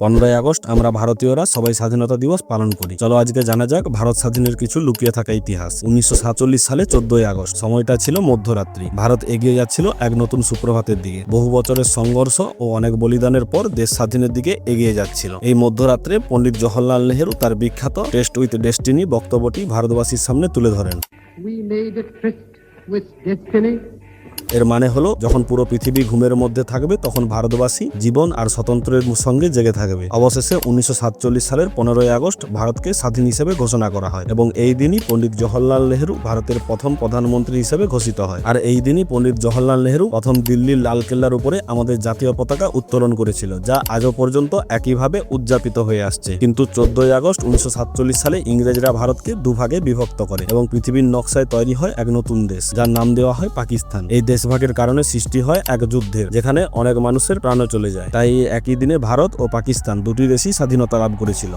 পনেরোই আগস্ট আমরা ভারতীয়রা সবাই স্বাধীনতা দিবস পালন করি। চলো আজকে জানা যাক, ভারত স্বাধীনের কিছু লুকিয়ে থাকা ইতিহাস। উনিশশো সাতচল্লিশ সালে চোদ্দই আগস্ট, সময়টা ছিল মধ্যরাত্রি। ভারত এগিয়ে যাচ্ছিল এক নতুন সুপ্রভাতের দিকে। বহু বছরের সংঘর্ষ ও অনেক বলিদানের পর দেশ স্বাধীনের দিকে এগিয়ে যাচ্ছিল। এই মধ্যরাত্রে পণ্ডিত জওহরলাল নেহেরু তার বিখ্যাত টেস্ট উইথ ডেস্টিনি বক্তব্যটি ভারতবাসীর সামনে তুলে ধরেন। এর মানে হলো, যখন পুরো পৃথিবী ঘুমের মধ্যে থাকবে, তখন ভারতবাসী জীবন আর স্বতন্ত্রের সঙ্গে জেগে থাকবে। অবশেষে উনিশশো সাতচল্লিশ সালের পনেরোই আগস্ট ভারতকে স্বাধীন হিসেবে ঘোষণা করা হয় এবং এই দিনই পণ্ডিত জওহরলাল নেহরু ভারতের প্রথম প্রধানমন্ত্রী হিসেবে ঘোষিত হয়। আর এই দিনই পণ্ডিত জওহরলাল নেহরু প্রথম দিল্লির লাল কেল্লার উপরে আমাদের জাতীয় পতাকা উত্তোলন করেছিল, যা আজও পর্যন্ত একইভাবে উদযাপিত হয়ে আসছে। কিন্তু চোদ্দই আগস্ট উনিশশো সাতচল্লিশ সালে ইংরেজরা ভারতকে দুভাগে বিভক্ত করে এবং পৃথিবীর নকশায় তৈরি হয় এক নতুন দেশ, যার নাম দেওয়া হয় পাকিস্তান। এই দেশভাগের কারণে সৃষ্টি হয় এক যুদ্ধের, যেখানে অনেক মানুষের প্রাণও চলে যায়। তাই একই দিনে ভারত ও পাকিস্তান দুটি দেশই স্বাধীনতা লাভ করেছিল।